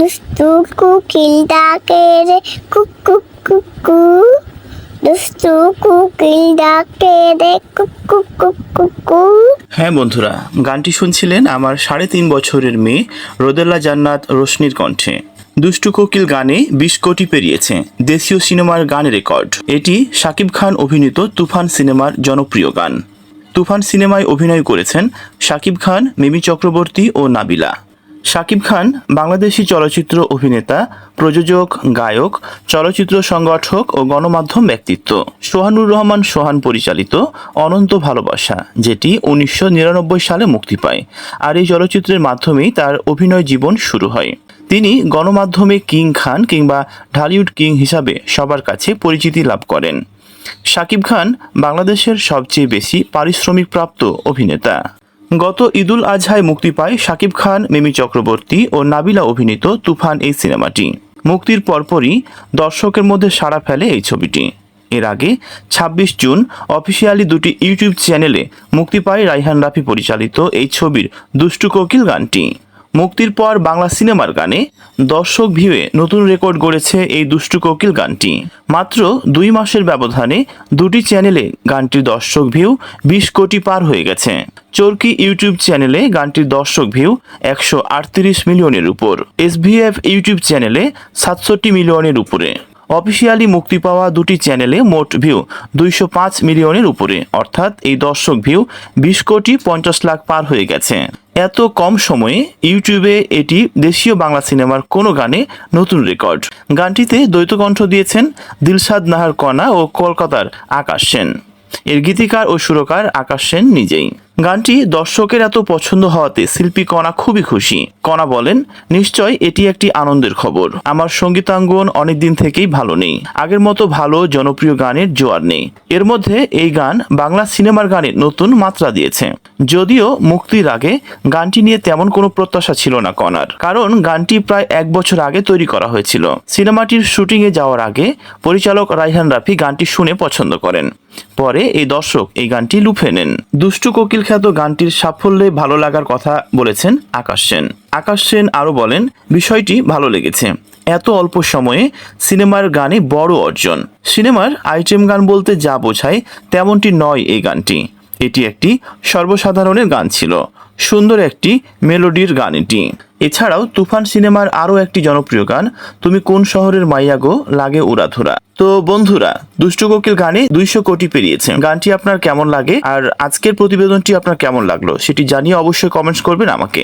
দুষ্টু কুকিল কুক কুক কুক কু কুক কুক কুক কুক কু হ্যাঁ বন্ধুরা, গানটি শুনছিলেন আমার সাড়ে তিন বছরের মেয়ে রোদেল্লা জান্নাত রোশনির কণ্ঠে। দুষ্টু কোকিল গানে বিশ কোটি পেরিয়েছে, দেশীয় সিনেমার গান রেকর্ড। এটি শাকিব খান অভিনীত তুফান সিনেমার জনপ্রিয় গান। তুফান সিনেমায় অভিনয় করেছেন শাকিব খান, মিমি চক্রবর্তী ও নাবিলা। শাকিব খান বাংলাদেশি চলচ্চিত্র অভিনেতা, প্রযোজক, গায়ক, চলচ্চিত্র সংগঠক ও গণমাধ্যম ব্যক্তিত্ব। সোহানুর রহমান সোহান পরিচালিত অনন্ত ভালোবাসা, যেটি উনিশশো নিরানব্বই সালে মুক্তি পায়। আর এই চলচ্চিত্রের মাধ্যমেই তার অভিনয় জীবন শুরু হয়। তিনি গণমাধ্যমে কিং খান কিংবা ঢালিউড কিং হিসাবে সবার কাছে পরিচিতি লাভ করেন। শাকিব খান বাংলাদেশের সবচেয়ে বেশি পারিশ্রমিকপ্রাপ্ত অভিনেতা। গত ঈদুল আজহায় মুক্তি পায় শাকিব খান, মিমি চক্রবর্তী ও নাবিলা অভিনীত তুফান এই সিনেমাটি। মুক্তির পরপরই দর্শকের মধ্যে সাড়া ফেলে এই ছবিটি। এর আগে ২৬ জুন অফিসিয়ালি দুটি ইউটিউব চ্যানেলে মুক্তি পায় রাইহান রাফি পরিচালিত এই ছবির দুষ্টু কোকিল গানটি। মুক্তির পর বাংলা সিনেমার গানে দর্শক ভিউয়ে নতুন রেকর্ড গড়েছে এই দুষ্টু কোকিল গানটি। মাত্র দুই মাসের ব্যবধানে দুটি চ্যানেলে গানটির দর্শক ভিউ বিশ কোটি পার হয়ে গেছে। চরকি ইউটিউব চ্যানেলে গানটির দর্শক ভিউ একশো আটত্রিশ মিলিয়নের উপর। এসভিএফ ইউটিউব চ্যানেলে সাতষট্টি মিলিয়নের উপরে। অফিসিয়ালি মুক্তি পাওয়া দুটি চ্যানেলে মোট ভিউ দুইশো পাঁচ মিলিয়নের উপরে। অর্থাৎ এই দর্শক ভিউ বিশ কোটি পঞ্চাশ লাখ পার হয়ে গেছে। এত কম সময়ে ইউটিউবে এটি দেশীয় বাংলা সিনেমার কোনো গানে নতুন রেকর্ড। গানটিতে দ্বৈত কণ্ঠ দিয়েছেন দিলশাদ নাহার কণা ও কলকাতার আকাশ সেন। এর গীতিকার ও সুরকার আকাশ সেন নিজেই। গানটি দর্শকের এত পছন্দ হওয়াতে শিল্পী কণা খুবই খুশি। কণা বলেন, নিশ্চয় এটি একটি আনন্দের খবর। আমার সঙ্গীতাঙ্গন অনেকদিন থেকেই ভালো নেই। আগের মতো ভালো, জনপ্রিয় গানের জোয়ার নেই। এর মধ্যে এই গান বাংলা সিনেমার গানে নতুন মাত্রা দিয়েছে। যদিও মুক্তির আগে গানটি নিয়ে তেমন কোনো প্রত্যাশা ছিল না কণার কারণ গানটি প্রায় এক বছর আগে তৈরি করা হয়েছিল। সিনেমাটির শুটিংয়ে যাওয়ার আগে পরিচালক রাইহান রাফি গানটি শুনে পছন্দ করেন। পরে এই দর্শক এই গানটি লুফে নেন। দুষ্টু কোকিল খ্যাত গানটির সাফল্যে ভালো লাগার কথা বলেছেন আকাশ সেন। আকাশ সেন আরও বলেন, বিষয়টি ভালো লেগেছে। এত অল্প সময়ে সিনেমার গানে বড় অর্জন। সিনেমার আইটেম গান বলতে যা বোঝায়, তেমনটি নয় এই গানটি। এটি একটি সর্বসাধারণের গান ছিল। সুন্দর একটি মেলোডির গান এটি। এছাড়াও তুফান সিনেমার আরও একটি জনপ্রিয় গান, তুমি কোন শহরের মাইয়াগো লাগে উড়াধুরা। তো বন্ধুরা, দুষ্ট কোকিল গানে দুইশো কোটি পেরিয়েছে। গানটি আপনার কেমন লাগে আর আজকের প্রতিবেদনটি আপনার কেমন লাগল সেটি জানিয়ে অবশ্যই কমেন্টস করবেন আমাকে।